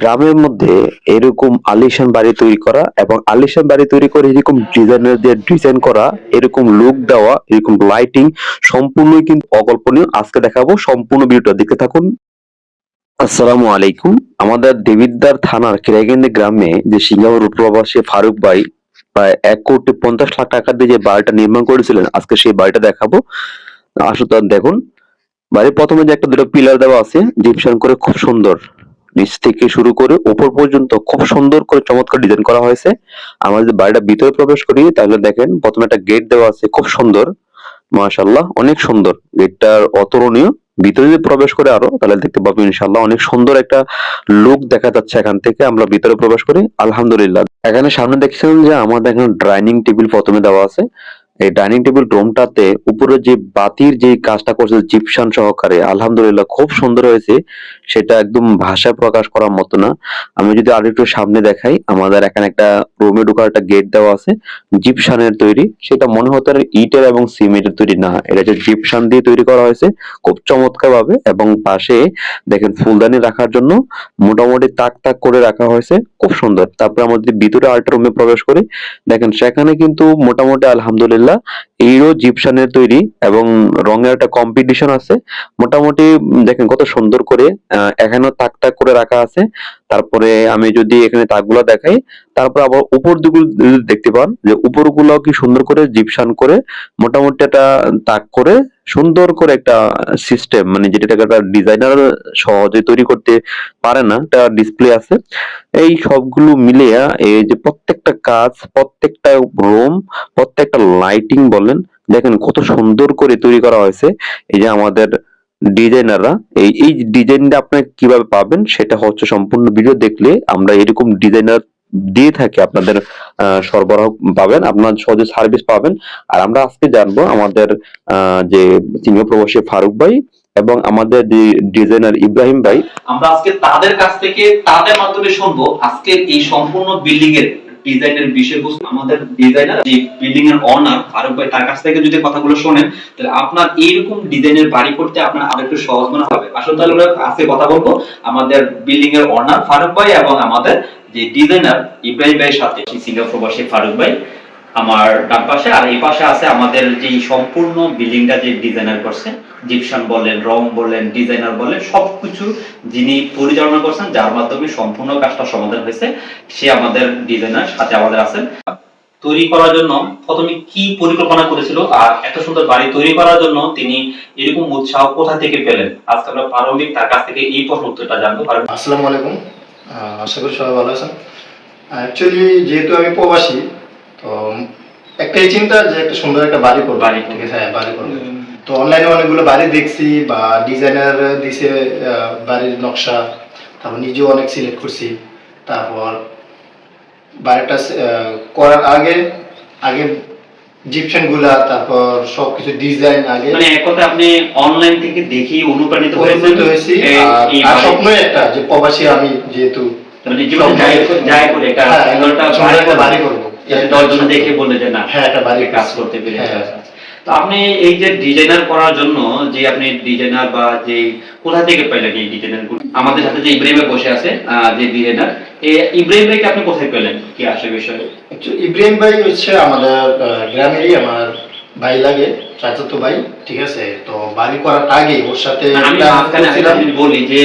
গ্রামের মধ্যে এরকম আলিশান বাড়ি তৈরি করা এবং আলিশান বাড়ি তৈরি করে এরকম ডিজাইনার দিয়ে ডিজাইন করা, এরকম লুক দেওয়া, এরকম লাইটিং সম্পূর্ণই কিন্তু অকল্পনীয়। আজকে দেখাবো সম্পূর্ণ ভিডিওটা। দেখতে থাকুন। আসসালামু আলাইকুম। আমাদের দেবিদ্দার থানার কিরাগিন্দি গ্রামে যে সিঙ্গাপুর প্রবাসী ফারুক ভাই প্রায় এক কোটি পঞ্চাশ লাখ টাকা দিয়ে যে বাড়িটা নির্মাণ করেছিলেন, আজকে সেই বাড়িটা দেখাবো। আসো তার দেখুন। বাড়ির প্রথমে যে একটা দুটো পিলার দেওয়া আছে জিপসান করে খুব সুন্দর। নিচ থেকে শুরু করে উপর পর্যন্ত খুব সুন্দর করে চমৎকার ডিজাইন করা হয়েছে। আমরা যদি বাড়িটা ভিতরে প্রবেশ করি, তাহলে দেখেন প্রথমে একটা গেট দেওয়া আছে, খুব সুন্দর। মাশাল্লাহ অনেক সুন্দর। গেটটার অতুলনীয়। ভিতরে যদি প্রবেশ করে আরও, তাহলে দেখতে পাবো ইনশাল্লাহ অনেক সুন্দর একটা লুক দেখা যাচ্ছে এখান থেকে। আমরা ভিতরে প্রবেশ করি, আলহামদুলিল্লাহ। এখানে সামনে দেখছিলাম যে আমাদের এখানে ডাইনিং টেবিল প্রথমে দেওয়া আছে। এই ডাইনিং টেবিল রুমটাতে উপরে যে বাতির যে কাজটা করছে জিপসান সহকারে, আলহামদুলিল্লাহ খুব সুন্দর হয়েছে। সেটা একদম ভাষায় প্রকাশ করার মতো না। আমি যদি আর একটু সামনে দেখাই, আমাদের এখানে একটা রুমে ঢোকার একটা গেট দেওয়া আছে, জিপসানের তৈরি। সেটা মনে হতো ইটের এবং সিমেন্টের তৈরি না, এটা যে জিপসান দিয়ে তৈরি করা হয়েছে খুব চমৎকার ভাবে এবং পাশে দেখেন ফুলদানি রাখার জন্য মোটামুটি তাক তাক করে রাখা হয়েছে, খুব সুন্দর। তারপরে আমাদের ভিতরে আরেকটা রুমে প্রবেশ করি, দেখেন সেখানে কিন্তু মোটামুটি আলহামদুলিল্লাহ এইরো জিপসানের তৈরি এবং রঙের একটা কম্পিটিশন আছে। মোটামুটি দেখেন কত সুন্দর করে এখানেও তাক তাক করে রাখা আছে। তারপরে আমি যদি এখানে তাকগুলো দেখাই, তারপর আবার উপর দিকগুলো দেখতে পান, যে উপরগুলো কি সুন্দর করে জিপসান করে মোটামুটি একটা তাক করে সুন্দর করে একটা সিস্টেম মানে যেটা একটা ডিজাইনার সহজে তৈরি করতে পারে না, একটা ডিসপ্লে আছে। এই সবগুলো মিলিয়ে এই যে প্রত্যেকটা কাজ, প্রত্যেকটা রুম প্রত্যেকটা লাইটিং বলেন, দেখেন কত সুন্দর করে তৈরি করা হয়েছে। এই যে আমাদের ডিজাইনাররা এই এই ডিজাইনটা আপনারা কীভাবে পাবেন সেটা হচ্ছে সম্পূর্ণ ভিডিও দেখলে আমরা এরকম ডিজাইনার দিয়ে থাকি, আপনাদের সরবরাহ পাবেন, আপনার সহজে সার্ভিস পাবেন। আর আমরা আজকে জানব আমাদের যে সিনিয়র প্রবাসী ফারুক ভাই এবং আমাদের যে ডিজাইনার ইব্রাহিম ভাই। আমরা আজকে তাদের কাছ থেকে, তাদের মাধ্যমে শুনব আজকের এই সম্পূর্ণ বিল্ডিং এর ডিজাইনের বিষয়বস্তু আমাদের ডিজাইনার যে বিল্ডিং এর অনার ফারুক ভাই, তার কাছ থেকে যদি কথাগুলো শোনেন, তাহলে আপনার এইরকম ডিজাইনের বাড়ি করতে আপনার আরও একটু সহজ মনে হবে। আসলে তাহলে আমরা আজকে কথা বলব আমাদের বিল্ডিং এর অনার ফারুক ভাই এবং আমাদের যে ডিজাইনার ইব্রাহিম ভাইয়ের সাথে সিঙ্গাপুর প্রবাসী ফারুক ভাই। আমার ডান পাশে, আর এই পাশে আছে আমাদের যে সম্পূর্ণ বিল্ডিংটা যে ডিজাইনার করছে জিপসান বলেন রং বলেন ডিজাইনার বলেন, সবকিছু যিনি পরিচালনা করছেন, যার মাধ্যমে সম্পূর্ণ কাজটা সমাধান হয়েছে, সে আমাদের ডিজাইনার সাথে আমাদের আছেন। তৈরি করার জন্য প্রথমে কি পরিকল্পনা করেছিল আর এত সুন্দর বাড়ি তৈরি করার জন্য তিনি এরকম উৎসাহ কোথা থেকে পেলেন? আজকে আমরা প্রারম্ভিক তার কাছ থেকে এই প্রশ্ন উত্তরটা জানব। কারণ আসসালামু আলাইকুম। আশা করি সবাই ভালো আছেন। অ্যাকচুয়ালি যেহেতু আমি প্রবাসী তো চিন্তা যে একটা সুন্দর একটা বাড়ি করব। বাড়ি ঠিক আছে হ্যাঁ বাড়ি করব। তো অনলাইনে অনেকগুলো বাড়ি দেখছি বা ডিজাইনার দিছে বাড়ির নকশা। তারপর নিজেও অনেক সিলেক্ট করছি। তারপর বাড়িটা করার আগে আগে জিপশনগুলা তারপর সবকিছু ডিজাইন আগে। মানে এক কথা আপনি অনলাইন থেকে দেখি অনুপ্রাণিত অনুপ্রাণিত হয়েছি। আর স্বপ্নই একটা যে প্রবাসী আমি যেহেতু মানে জীবনে যাই করে একটা হ্যাঁ, বাড়ি করব। দশজন দেখে বলে যে না হ্যাঁ একটা বাড়ির কাজ করতে পেরেছে। হ্যাঁ। তো আপনি এই যে ডিজাইনার করার জন্য যে আপনি ডিজাইনার বা যে কোথা থেকে পেলেন এই ডিজাইনার আমাদের সাথে যে ইব্রাহিম বসে আছে যে ডিজাইনার এই ইব্রাহিম ভাইকে আপনি কোথায় পেলেন? কি আসে বিষয়ে? ইব্রাহিম ভাই হচ্ছে আমাদের গ্রামেরই আমার ভাই লাগে চাচাতো ভাই ঠিক আছে? তো বাড়ি করার আগে ওর সাথে আমি বলি যে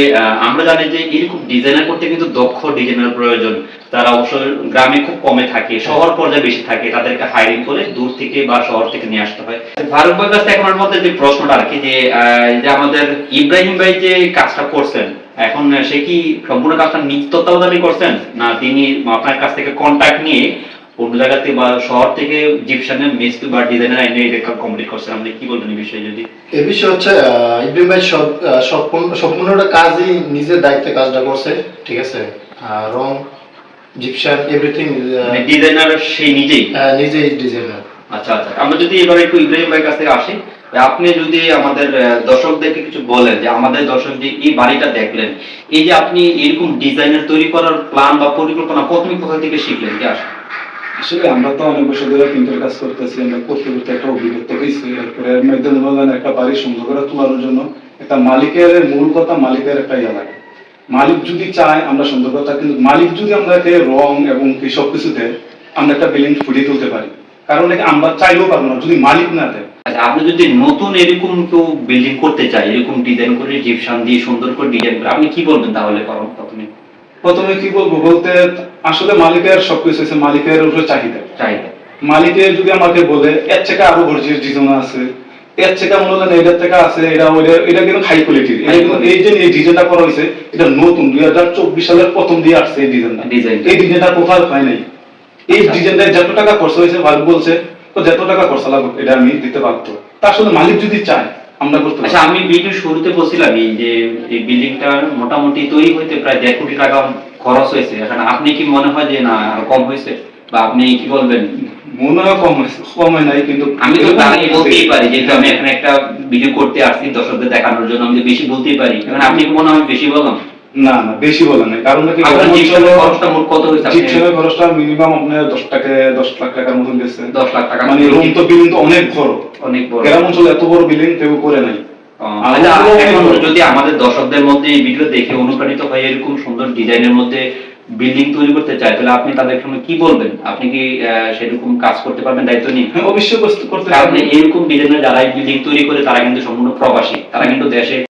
আমরা জানি যে এরকম ডিজাইনার করতে কিন্তু দক্ষ ডিজাইনার প্রয়োজন। তারা অবশ্য গ্রামে খুব কমে থাকে শহর পর্যায়ে বেশি থাকে তাদেরকে হায়ারিং করে দূর থেকে বা শহর থেকে নিয়ে আসতে হয়। ফারুক ভাইয়ের কাছে এখন মধ্যে যে প্রশ্নটা আর কি যে যে আমাদের ইব্রাহিম ভাই যে কাজটা করছেন এখন সে কি সম্পূর্ণ কাজটা নিজ তত্ত্বাবধানে করছেন? না তিনি আপনার কাছ থেকে কন্ট্যাক্ট নিয়ে অন্য জায়গাতে বা শহর থেকে জিপসানের মিস্ত্রি বা ডিজাইনার আইনে এটা কমপ্লিট করছেন। আপনি কি বলবেন এই বিষয়ে যদি? বিষয় হচ্ছে ইব্রাহিম ভাই সব সম্পূর্ণটা কাজই নিজের দায়িত্বে কাজটা করছে ঠিক আছে? রং এভরিথিং মানে ডিজাইনার সেই নিজেই? নিজেই ডিজাইনার আচ্ছা আচ্ছা। আমরা যদি এবার একটু ইব্রাহিম ভাইয়ের কাছ থেকে আসি আপনি যদি আমাদের দর্শকদেরকে কিছু বলেন যে আমাদের দর্শক যে এই বাড়িটা দেখলেন এই যে আপনি এরকম ডিজাইনার তৈরি করার প্ল্যান বা পরিকল্পনা প্রথমে কোথা থেকে শিখলেন? কি আসে আসলে আমরা তো অনেক বছর ধরে প্রিন্টের কাজ করতেছি, আমরা করতে করতে একটা অভিজ্ঞতা হয়েছে এরপরে এর মাধ্যমে একটা বাড়ি সুন্দর করে তোলার জন্য একটা মালিকের মূল কথা, মালিকের একটা ইয়ে লাগে। মালিক যদি চায়, আমরা সুন্দর কথা, কিন্তু মালিক যদি আমাদেরকে রং এবং কি সব কিছু দেয়, আমরা একটা বিল্ডিং ফুটিয়ে তুলতে পারি। কারণ আমরা চাইলেও পারব না, যদি মালিক না দেয়। আচ্ছা আপনি যদি নতুন এরকম কেউ বিল্ডিং করতে চাই এরকম ডিজাইন করে জিপসান দিয়ে সুন্দর করে ডিজাইন করে, আপনি কি বলবেন তাহলে প্রথমে প্রথমে কি বলব? বলতে আসলে মালিকের সবকিছু হচ্ছে মালিকের উপরে চাহিদা। চাহিদা। মালিকে যদি আমাকে বলে এর থেকে আরও গর্জিয়াস ডিজাইন আছে এর থেকে মনে হলেন এটার থেকে আছে এটা এটা কিন্তু হাই কোয়ালিটির এই যে এই ডিজাইনটা করা হয়েছে এটা নতুন দুই হাজার চব্বিশ সালের প্রথম দিয়ে আসছে এই ডিজাইনটা। এই ডিজাইনটা। কোথাও হয় নাই। এই আচ্ছা। ডিজাইনটা যত টাকা খরচ হয়েছে মালিক বলছে তো যত টাকা খরচ লাগবে এটা আমি দিতে পারতো তা আসলে মালিক যদি চায় আমরা করতে আচ্ছা আমি ভিডিও শুরুতে বলছিলাম এই যে এই বিল্ডিংটা মোটামুটি তৈরি হইতে প্রায় দেড় কোটি টাকা খরচ হয়েছে। এখন আপনি কি মনে হয় যে না আর কম হয়েছে? বা আপনি কি বলবেন? মনে হয় কম হয়েছে কম হয় নাই কিন্তু আমি তো তাই বলতেই পারি যেহেতু আমি এখানে একটা ভিডিও করতে আসছি দর্শকদের দেখানোর জন্য আমি বেশি বলতেই পারি। এখন আপনি মনে হয় বেশি বললাম না না বেশি বলা নাই কারণ নাকি খরচটা মোট কত হয়েছে খরচটা মিনিমাম আপনার দশ টাকা দশ লাখ টাকার মতন গেছে। দশ লাখ টাকা মানে রুম তো বিল্ডিং তো অনেক বড়। অনেক বড়। গ্রাম অঞ্চলে এত বড় বিল্ডিং কেউ করে নাই। আচ্ছা। যদি আমাদের দর্শকদের মধ্যে এই ভিডিও দেখে অনুপ্রাণিত হয়ে এরকম সুন্দর ডিজাইনের মধ্যে বিল্ডিং তৈরি করতে চায় তাহলে আপনি তাদের সঙ্গে কি বলবেন? আপনি কি সেরকম কাজ করতে পারবেন দায়িত্ব নিয়ে? হ্যাঁ অবশ্যই করতে- কারণ এরকম ডিজাইনের যারা বিল্ডিং তৈরি করে তারা কিন্তু সম্পূর্ণ প্রবাসী। তারা কিন্তু দেশে